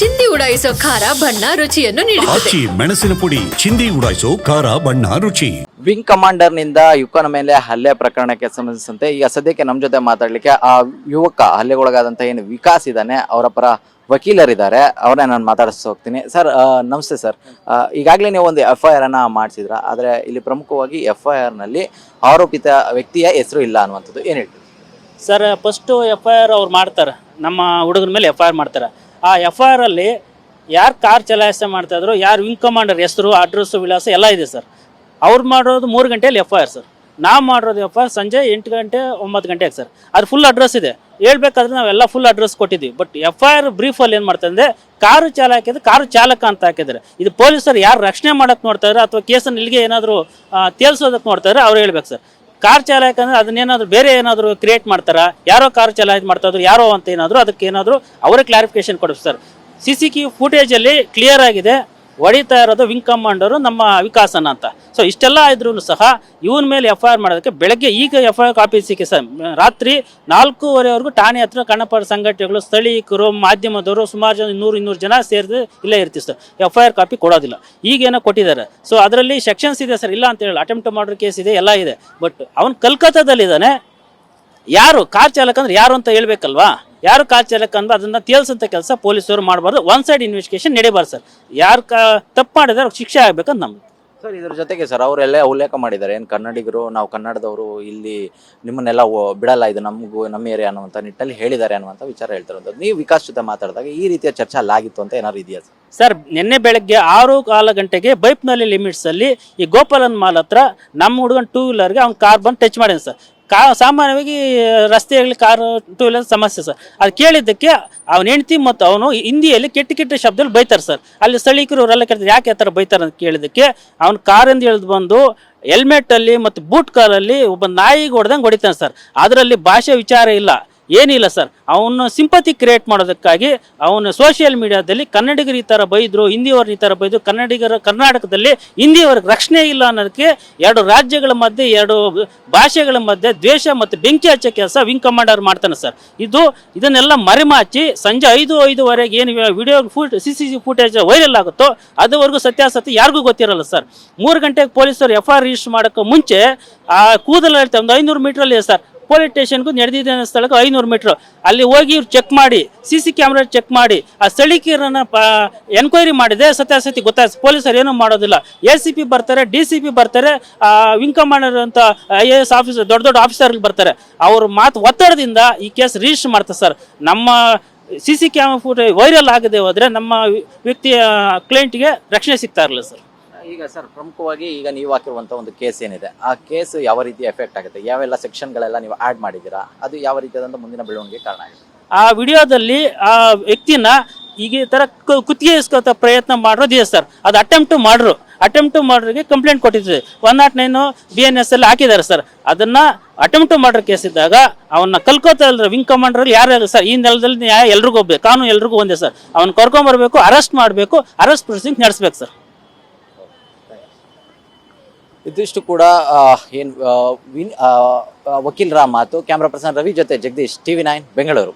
ಚಿಂದಿ ಉಡಾಯಿಸೋ ಖಾರ ಬಣ್ಣ ರುಚಿಯನ್ನು ನೀಡುತ್ತದೆ. ಆಚಿ ಮೆಣಸಿನ ಪುಡಿ ಚಿಂದಿ ಉಡಾಯಿಸೋ ಖಾರ ಬಣ್ಣ ರುಚಿ. ವಿಂಗ್ ಕಮಾಂಡರ್ನಿಂದ ಯುವಕನ ಮೇಲೆ ಹಲ್ಲೆ ಪ್ರಕರಣಕ್ಕೆ ಸಂಬಂಧಿಸಿದಂತೆ ಈಗ ಸದ್ಯಕ್ಕೆ ನಮ್ಮ ಜೊತೆ ಮಾತಾಡಲಿಕ್ಕೆ ಆ ಯುವಕ ಹಲ್ಲೆಗೊಳಗಾದಂತ ಏನು ವಿಕಾಸ್ ಇದ್ದಾನೆ ಅವರ ಪರ ವಕೀಲರಿದ್ದಾರೆ. ಅವರೇ ನಾನು ಮಾತಾಡಿಸ್ ಹೋಗ್ತೀನಿ. ಸರ್ ಆ, ನಮಸ್ತೆ ಸರ್. ಆ, ಈಗಾಗಲೇ ನೀವು ಒಂದು ಎಫ್ ಐ ಆರ್ ಅನ್ನ ಮಾಡಿಸಿದ್ರ? ಆದರೆ ಇಲ್ಲಿ ಪ್ರಮುಖವಾಗಿ ಎಫ್ ಐ ಆರ್ನಲ್ಲಿ ಆರೋಪಿತ ವ್ಯಕ್ತಿಯ ಹೆಸರು ಇಲ್ಲ ಅನ್ನುವಂಥದ್ದು ಏನು ಹೇಳ್ತೀವಿ sir first F I R ಅವ್ರು ಮಾಡ್ತಾರೆ. ನಮ್ಮ ಹುಡುಗನ ಮೇಲೆ ಎಫ್ ಐ ಆರ್ ಮಾಡ್ತಾರೆ. ಆ ಎಫ್ ಐ ಆರಲ್ಲಿ ಯಾರು ಕಾರ್ ಚಲಾಯಿಸ ಮಾಡ್ತಾ ಇದ್ರು, ಯಾರು ವಿಂಗ್ ಕಮಾಂಡರ್ ಹೆಸರು ಅಡ್ರೆಸ್ಸು ವಿಳಾಸ ಎಲ್ಲ ಇದೆ ಸರ್. ಅವ್ರು ಮಾಡೋದು ಮೂರು ಗಂಟೆಯಲ್ಲಿ ಎಫ್ ಐ ಆರ್ ಸರ್. ನಾವು ಮಾಡೋದು ಎಫ್ ಐ ಆರ್ ಸಂಜೆ ಎಂಟು ಗಂಟೆ, ಒಂಬತ್ತು ಗಂಟೆಗೆ ಸರ್. ಅದು ಫುಲ್ ಅಡ್ರೆಸ್ ಇದೆ. ಹೇಳ್ಬೇಕಾದ್ರೆ ನಾವೆಲ್ಲ ಫುಲ್ ಅಡ್ರೆಸ್ ಕೊಟ್ಟಿದ್ವಿ ಬಟ್ ಎಫ್ ಐ ಆರ್ ಬ್ರೀಫಲ್ಲಿ ಏನು ಮಾಡ್ತಂದರೆ ಕಾರು ಚಾಲಕ ಕಾರು ಚಾಲಕ ಅಂತ ಹಾಕಿದ್ದಾರೆ. ಇದು ಪೊಲೀಸರು ಯಾರು ರಕ್ಷಣೆ ಮಾಡೋಕ್ಕೆ ನೋಡ್ತಾ ಇದ್ದಾರೆ ಅಥವಾ ಕೇಸನ್ನು ಇಲ್ಲಿಗೆ ಏನಾದರೂ ತೇಲ್ಸೋದಕ್ಕೆ ನೋಡ್ತಾ ಇದ್ದಾರೆ ಅವ್ರು ಹೇಳ್ಬೇಕು ಸರ್. ಕಾರ್ ಚಾಲಕ ಅಂದ್ರೆ ಅದನ್ನೇನಾದ್ರು ಬೇರೆ ಏನಾದ್ರು ಕ್ರಿಯೇಟ್ ಮಾಡ್ತಾರಾ? ಯಾರೋ ಕಾರ್ ಚಾಲಕ ಮಾಡ್ತಾ ಇದ್ರು ಯಾರೋ ಅಂತ ಏನಾದ್ರು ಅದಕ್ಕೆ ಏನಾದ್ರು ಅವರೇ ಕ್ಲಾರಿಫಿಕೇಶನ್ ಕೊಡಿಸ್ತಾರೆ. ಸಿ ಸಿ ಕ್ಯೂ ಫುಟೇಜಲ್ಲಿ ಕ್ಲಿಯರ್ ಆಗಿದೆ, ಹೊಡಿತಾ ಇರೋದು ವಿಂಗ್ ಕಮಾಂಡರು ನಮ್ಮ ವಿಕಾಸನ ಅಂತ. ಸೊ ಇಷ್ಟೆಲ್ಲ ಇದ್ರೂ ಸಹ ಇವನ ಮೇಲೆ ಎಫ್ ಐ ಆರ್ ಮಾಡೋದಕ್ಕೆ ಬೆಳಗ್ಗೆ ಈಗ ಎಫ್ ಐ ಆರ್ ಕಾಪಿ ಸಿಕ್ಕಿ ಸರ್, ರಾತ್ರಿ ನಾಲ್ಕೂವರೆವರೆಗೂ ಠಾಣೆ ಹತ್ರ ಕನ್ನಡ ಸಂಘಟನೆಗಳು ಸ್ಥಳೀಕರು ಮಾಧ್ಯಮದವರು ಸುಮಾರು ಜನ ಇನ್ನೂರು ಇನ್ನೂರು ಜನ ಸೇರಿದು ಇಲ್ಲೇ ಇರ್ತೀವಿ sir. F I R copy ಕೊಡೋದಿಲ್ಲ. ಈಗೇನೋ ಕೊಟ್ಟಿದ್ದಾರೆ. ಸೊ ಅದರಲ್ಲಿ ಸೆಕ್ಷನ್ಸ್ ಇದೆ ಸರ್. ಇಲ್ಲ ಅಂತ ಹೇಳಿ ಅಟೆಂಪ್ಟ್ ಮಾಡೋ ಕೇಸ್ ಇದೆ, ಎಲ್ಲ ಇದೆ. ಬಟ್ ಅವನು ಕಲ್ಕತ್ತಾದಲ್ಲಿದ್ದಾನೆ. ಯಾರು? ಕಾರ್ ಚಾಲಕ ಅಂದ್ರೆ ಯಾರು ಅಂತ ಹೇಳ್ಬೇಕಲ್ವಾ? ಯಾರು ಕಾರ್ ಚಾಲಕ ಅಂದ್ರೆ ಅದನ್ನ ತೇಲ್ಸಂತ ಕೆಲಸ ಪೊಲೀಸರು ಮಾಡಬಾರ್ದು. ಒನ್ ಸೈಡ್ ಇನ್ವೆಸ್ಟಿಗೇಷನ್ ನಡೀಬಾರ್ದು ಸರ್. ಯಾರು ತಪ್ಪು ಮಾಡಿದ್ರೆ ಶಿಕ್ಷೆ ಆಗ್ಬೇಕಂತ ನಮ್ದು. ಸರ್, ಇದ್ರ ಜೊತೆಗೆ ಸರ್, ಅವರೆಲ್ಲ ಉಲ್ಲೇಖ ಮಾಡಿದ್ದಾರೆ. ಏನು ಕನ್ನಡಿಗರು, ನಾವು ಕನ್ನಡದವರು ಇಲ್ಲಿ ನಿಮ್ಮನ್ನೆಲ್ಲ ಬಿಡಲ್ಲ, ಇದು ನಮಗೂ, ನಮ್ಮ ಏರಿಯಾ ಅನ್ನುವಂಥ ನಿಟ್ಟಲ್ಲಿ ಹೇಳಿದ್ದಾರೆ ಅನ್ನುವಂಥ ವಿಚಾರ ಹೇಳ್ತಿರೋದು ನೀವು ವಿಕಾಸ್ ಜೊತೆ ಮಾತಾಡಿದಾಗ ಈ ರೀತಿಯ ಚರ್ಚೆ ಅಲ್ಲಾಗಿತ್ತು ಅಂತ ಏನಾದ್ರು ಇದೆಯಾ ಸರ್? ಸರ್, ನಿನ್ನೆ ಬೆಳಗ್ಗೆ ಆರು ಕಾಲ ಗಂಟೆಗೆ ಬೈಪ್ನಲ್ಲಿ ಲಿಮಿಟ್ಸ್ ಅಲ್ಲಿ ಈ ಗೋಪಾಲನ್ ಮಾಲ್ ಹತ್ರ ನಮ್ಮ ಹುಡುಗನ್ ಟೂ ವೀಲರ್ಗೆ ಅವ್ನು ಕಾರ್ ಬಂದು ಟಚ್ ಮಾಡಿದ ಸರ್. ಕಾ ಸಾಮಾನ್ಯವಾಗಿ ರಸ್ತೆಯಲ್ಲಿ ಕಾರು ಟೂ ವೀಲರ್ ಸಮಸ್ಯೆ ಸರ್. ಅದು ಕೇಳಿದ್ದಕ್ಕೆ ಅವನ ಹೆಂಡತಿ ಮತ್ತು ಅವನು ಹಿಂದಿಯಲ್ಲಿ ಕೆಟ್ಟ ಕೆಟ್ಟ ಶಬ್ದದಲ್ಲಿ ಬೈತಾರೆ ಸರ್. ಅಲ್ಲಿ ಸ್ಥಳೀಕರು ಅವರೆಲ್ಲ ಕೇಳ್ತಾರೆ, ಯಾಕೆ ಆ ಥರ ಬೈತಾರೆ? ಅಂತ ಕೇಳಿದ್ದಕ್ಕೆ ಅವ್ನು ಕಾರಿಂದ ಇಳಿದು ಬಂದು ಹೆಲ್ಮೆಟ್ ಅಲ್ಲಿ ಮತ್ತು ಬೂಟ್ ಕಾರಲ್ಲಿ ಒಬ್ಬ ನಾಯಿಗೆ ಹೊಡೆದಂಗೆ ಹೊಡಿತಾನೆ ಸರ್. ಅದರಲ್ಲಿ ಭಾಷೆ ವಿಚಾರ ಇಲ್ಲ. ಏನಿಲ್ಲ ಸರ್. ಅವನು ಸಿಂಪತಿ ಕ್ರಿಯೇಟ್ ಮಾಡೋದಕ್ಕಾಗಿ ಅವನು ಸೋಷಿಯಲ್ ಮೀಡಿಯಾದಲ್ಲಿ ಕನ್ನಡಿಗರು ಈ ಥರ ಬೈದ್ರು, ಹಿಂದಿಯವರು ಈ ಥರ ಬೈದ್ರು, ಕನ್ನಡಿಗರ ಕರ್ನಾಟಕದಲ್ಲಿ ಹಿಂದಿಯವ್ರಿಗೆ ರಕ್ಷಣೆ ಇಲ್ಲ ಅನ್ನೋದಕ್ಕೆ ಎರಡು ರಾಜ್ಯಗಳ ಮಧ್ಯೆ, ಎರಡು ಭಾಷೆಗಳ ಮಧ್ಯೆ ದ್ವೇಷ ಮತ್ತು ಬೆಂಕಿ ಹಚ್ಚೋ ಕೆಲಸ ವಿಂಗ್ ಕಮಾಂಡರ್ ಮಾಡ್ತಾನೆ ಸರ್. ಇದು, ಇದನ್ನೆಲ್ಲ ಮರೆಮಾಚಿ ಸಂಜೆ ಐದು, ಐದುವರೆಗೆ ಏನು video foot C C C footage viral ಆಗುತ್ತೋ ಅದುವರೆಗೂ ಸತ್ಯಾಸತ್ಯ ಯಾರಿಗೂ ಗೊತ್ತಿರಲ್ಲ ಸರ್. ಮೂರು ಗಂಟೆಗೆ ಪೊಲೀಸರು ಎಫ್ ಐ ಆರ್ ರಿಜಿಸ್ಟರ್ ಮಾಡೋಕ್ಕೆ ಮುಂಚೆ ಆ ಕೂದಲು ಹೇಳ್ತಾರೆ ಒಂದು ಐನೂರು ಮೀಟ್ರಲ್ಲಿ ಸರ್ ಪೊಲೀಸ್ ಸ್ಟೇಷನ್ಗೂ ನಡೆದಿದ್ದ ಸ್ಥಳಕ್ಕೆ ಐನೂರು ಮೀಟ್ರ್. ಅಲ್ಲಿ ಹೋಗಿ ಇವ್ರು ಚೆಕ್ ಮಾಡಿ, ಸಿ ಸಿ ಕ್ಯಾಮ್ರಾ ಚೆಕ್ ಮಾಡಿ, ಆ ಸ್ಥಳೀಕರನ್ನ ಎನ್ಕ್ವೈರಿ ಮಾಡಿದೆ. ಸತ್ಯಾಸತಿ ಗೊತ್ತಾಯ್ತು. ಪೊಲೀಸರು ಏನೂ ಮಾಡೋದಿಲ್ಲ. ಎ ಸಿ ಪಿ ಬರ್ತಾರೆ, ಡಿ ಸಿ ಪಿ ಬರ್ತಾರೆ ವಿಂಗ್ ಕಮಾಂಡರ್ ಅಂತ ಐ ಎ ಎಸ್ ಆಫೀಸರ್, ದೊಡ್ಡ ದೊಡ್ಡ ಆಫೀಸರ್ಗಳು ಬರ್ತಾರೆ. ಅವ್ರ ಮಾತು ಒತ್ತಡದಿಂದ ಈ ಕೇಸ್ ರಿಜಿಸ್ಟರ್ ಮಾಡ್ತಾರೆ ಸರ್. ನಮ್ಮ C C camera photo viral ಆಗದೆ ಹೋದರೆ ನಮ್ಮ ವ್ಯಕ್ತಿಯ ಕ್ಲೈಂಟ್ಗೆ ರಕ್ಷಣೆ ಸಿಗ್ತಾ ಇರಲಿಲ್ಲ ಸರ್. ಈಗ ಸರ್, ಪ್ರಮುಖವಾಗಿ ಈಗ ನೀವು ಹಾಕಿರುವಂಥ ಒಂದು ಕೇಸ್ ಏನಿದೆ, ಆ ಕೇಸ್ ಯಾವ ರೀತಿ ಎಫೆಕ್ಟ್ ಆಗುತ್ತೆ, ಯಾವೆಲ್ಲ ಸೆಕ್ಷನ್ಗಳೆಲ್ಲ ನೀವು ಆ್ಯಡ್ ಮಾಡಿದ್ದೀರಾ, ಅದು ಯಾವ ರೀತಿಯಾದಂಥ ಮುಂದಿನ ಬೆಳವಣಿಗೆ ಕಾರಣ ಆಗಿದೆ. ಆ ವಿಡಿಯೋದಲ್ಲಿ ಆ ವ್ಯಕ್ತಿನ ಈಗ ಈ ಥರ ಕುತ್ತಿಗೆ ಇಸ್ಕೊತ ಪ್ರಯತ್ನ ಮಾಡೋದಿದೆ ಸರ್. ಅದು ಅಟೆಂಪ್ಟು ಮಾಡ್ರು. ಅಟೆಂಪ್ಟು ಮಾಡ್ರಿಗೆ ಕಂಪ್ಲೇಂಟ್ ಕೊಟ್ಟಿದ್ದೀವಿ one not nine B N S ಅಲ್ಲಿ ಹಾಕಿದ್ದಾರೆ ಸರ್. ಅದನ್ನ ಅಟೆಂಪ್ಟು ಮಾಡ್ರ ಕೇಸ್ ಇದ್ದಾಗ ಅವನ್ನ ಕಲ್ಕೋತಾ ಇಲ್ಲ ವಿಂಗ್ ಕಮಾಂಡರ್ ಯಾರು ಸರ್. ಈ ನೆಲದಲ್ಲಿ ನ್ಯಾಯ ಎಲ್ರಿಗೂ ಹೋಗ್ಬೇಕು ಕಾನೂನು ಎಲ್ರಿಗೂ ಒಂದೇ ಸರ್. ಅವ್ನ ಕರ್ಕೊಂಬರ್ಬೇಕು ಅರೆಸ್ಟ್ ಮಾಡಬೇಕು ಅರೆಸ್ಟ್ ಪ್ರೊಸೀಡಿಂಗ್ ನಡೆಸ್ಬೇಕು ಸರ್. ಇದಿಷ್ಟು ಕೂಡ ಏನು ವಕೀಲರ ಮಾತು ಕ್ಯಾಮ್ರಾ ಪರ್ಸನ್ ರವಿ ಜೊತೆ ಜಗದೀಶ್ ಟಿವಿ ನೈನ್ ಬೆಂಗಳೂರು.